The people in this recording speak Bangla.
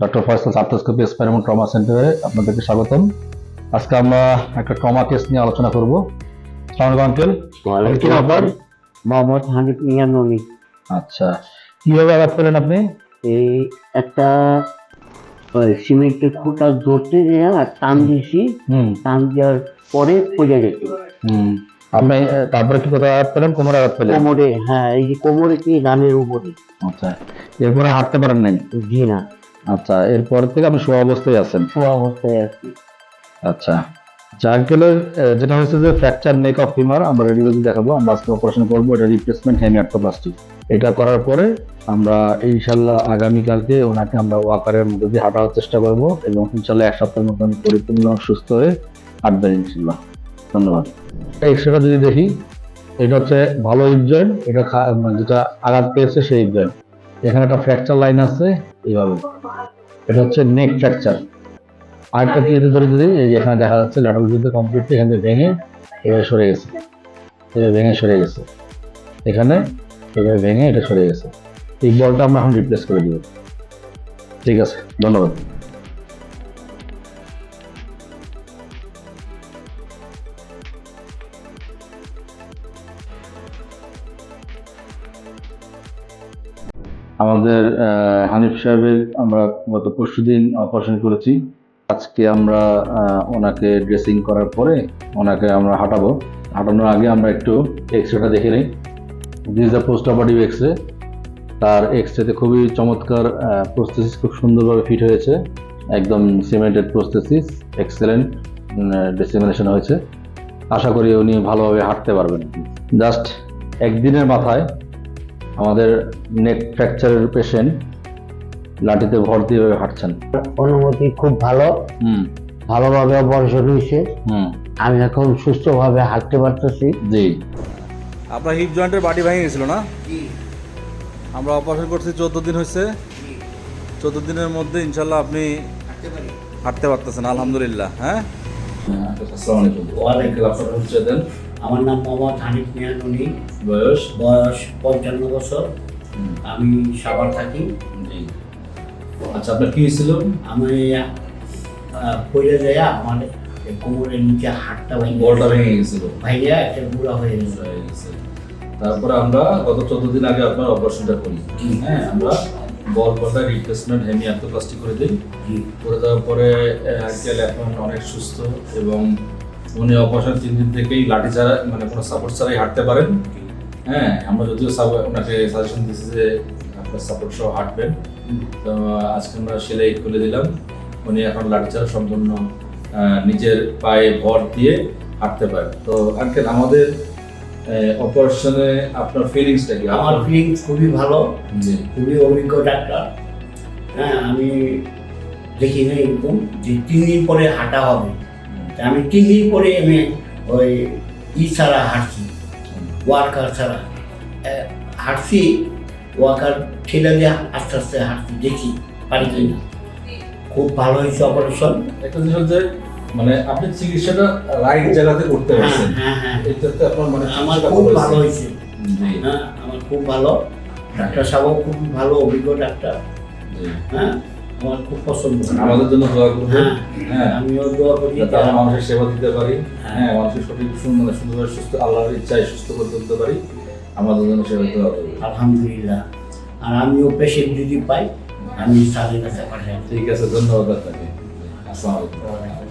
Doctor Faisal arthroscopy experiment trauma সেন্টারে আপনাদেরকে স্বাগতম। আজকে আমরা একটা ট্রমা কেস নিয়ে আলোচনা করব। সালাম আঙ্কেল। মোহাম্মদ হানিফ মিয়া ননি আচ্ছা। কীভাবে আঘাত পেলেন আপনি? এই একটা ওই সিমেন্টের খুঁটা ধরতে দেয়া আর টান দিয়েছি। হুম। টান দেওয়ার পরে পড়ে গেছে। হুম। আপনি তারপরে কি কোথায় আঘাত পেলেন? কোমরে আঘাত পেলেন? কোমরে হ্যাঁ এই যে কোমরে কি রানের উপরে। আচ্ছা। এরপরে হাঁটতে পারেন নাই? জি না। আচ্ছা এরপর থেকে আপনি শোয়া অবস্থায় আছেন? শোয়া অবস্থায় আছি। আচ্ছা জাঙ্কেলের যেটা হচ্ছে যে ফ্র্যাকচার নেক অফ ফিমার আমরা রেডিওলজি দেখাবো আমরা আজকে অপারেশন করব এটা রিপ্লেসমেন্ট হেমিয়ার্থোপ্লাস্টি এটা করার পরে আমরা ইনশাল্লাহ আগামীকালকে ওনাকে আমরা ওয়াকারের মধ্যে দিয়ে হাঁটার চেষ্টা করব এবং ইনশাল্লাহ এক সপ্তাহের মধ্যে আমি পরিপূর্ণ সুস্থ হয়ে হাঁটবেন ইনশাল্লাহ ধন্যবাদ। এক্সরেটা যদি দেখি এটা হচ্ছে ভালো জয়েন্ট এটা মানে যেটা আঘাত পেয়েছে সেই জয়েন্ট এখানে একটা ফ্র্যাকচার লাইন আছে, এইভাবে। এটা হচ্ছে নেক ফ্র্যাকচার আরেকটা এতে ধরে যদি, এই এখানে দেখা যাচ্ছে ল্যাটারাল যুদ্ধ কমপ্লিটলি এখান থেকে ভেঙে এভাবে সরে গেছে। এটা ভেঙে সরে গেছে। এখানে এভাবে ভেঙে এটা সরে গেছে। এই বলটা আমরা এখন রিপ্লেস করে দিব। ঠিক আছে, ধন্যবাদ। আমাদের হানিফ সাহেবের আমরা গত পরশু দিন অপারেশন করেছি। আজকে আমরা ওনাকে ড্রেসিং করার পরে ওনাকে আমরা হাঁটাবো। হাঁটানোর আগে আমরা একটু এক্সরেটা দেখে নিই। This the post operative X-ray তার এক্স রেতে খুবই চমৎকার প্রস্থেসিস খুব সুন্দরভাবে ফিট হয়েছে। একদম সিমেন্টেড প্রস্থেসিস এক্সেলেন্ট ডেসিমিনেশন হয়েছে। আশা করি উনি ভালোভাবে হাঁটতে পারবেন। জাস্ট একদিনের মাথায় আমাদের নেক ফ্র্যাকচারের পেশেন্ট লাঠিতে ভর দিয়ে হাঁটছেন। অনুমতি খুব ভালো। হুম। ভালোভাবে অপারেশন হয়েছে। হুম। আমি এখন সুস্থভাবে হাঁটতে পারতেছি। জি। আপনার হিপ জয়েন্টের বাড়ি ভেঙে গেছিল না? আমরা অপারেশন করছি চোদ্দ দিন হয়েছে। চোদ্দ দিনের মধ্যে ইনশাল্লাহ আপনি হাঁটতে পারতেছেন আলহামদুলিল্লাহ হ্যাঁ? আমার নাম মোহাম্মদ হানিফ বয়স বয়স পঞ্চান্ন বছর আমি থাকি আচ্ছা আপনার কি হয়েছিল আমি পড়ে আমার কোমরের নিচে ভেঙে বলটা ভেঙে গেছিল ভেঙে একটা বুড়া হয়ে হয়ে গেছে। তারপরে আমরা গত চোদ্দ দিন আগে আপনার অপারেশনটা করি হ্যাঁ আমরা বল বলটা রিপ্লেসমেন্ট হেমি আর্থোপ্লাস্টি করে দিই। করে দেওয়ার পরে আঙ্কেল এখন অনেক সুস্থ এবং উনি অপারেশন তিন দিন থেকেই লাঠি ছাড়া মানে কোনো সাপোর্ট ছাড়াই হাঁটতে পারেন। হ্যাঁ আমরা যদিও ওনাকে সাজেশন দিয়েছি যে আপনার সাপোর্ট সহ হাঁটবেন। তো আজকে আমরা সেলাই খুলে দিলাম। উনি এখন লাঠি ছাড়া সম্পূর্ণ নিজের পায়ে ভর দিয়ে হাঁটতে পারেন। তো আঙ্কেল আমাদের অপারেশনে আপনার ফিলিংসটা কি? আমার ফিলিংস খুবই ভালো খুবই অভিজ্ঞ ডাক্তার। হ্যাঁ আমি দেখি না এরকম যে তিন দিন পরে হাঁটা হবে। আমি তিন দিন পরে আমি ওই ই ছাড়া হাঁটছি ওয়ার্কার ছাড়া। হাঁটছি ওয়ার্কার ঠেলে দিয়ে আস্তে আস্তে হাঁটছি দেখি পারি না খুব ভালো হয়েছে অপারেশন একটা জিনিস হচ্ছে মানে আপনি চিকিৎসাটা রাইট জায়গাতে করতে হ্যাঁ পারছেন। হ্যাঁ হ্যাঁ এটাতে আপনার মানে আমার খুব ভালো হয়েছে। হ্যাঁ আমার খুব ভালো। ডাক্তার সাহেবও খুব ভালো অভিজ্ঞ ডাক্তার। হ্যাঁ আমার খুব পছন্দ। আমাদের জন্য দোয়া করবেন। হ্যাঁ আমিও দোয়া করি। যাতে আমরা মানুষের সেবা দিতে পারি। হ্যাঁ। মানুষের সঠিক সুন্দর মানে সুন্দরভাবে সুস্থ আল্লাহর ইচ্ছায় সুস্থ করে তুলতে পারি। আমাদের জন্য সেবা দোয়া করবেন। আলহামদুলিল্লাহ। আর আমিও পেশেন্ট যদি পাই আমি কাছে পাঠাই ঠিক আছে ধন্যবাদ আপনাকে। আসসালামু আলাইকুম।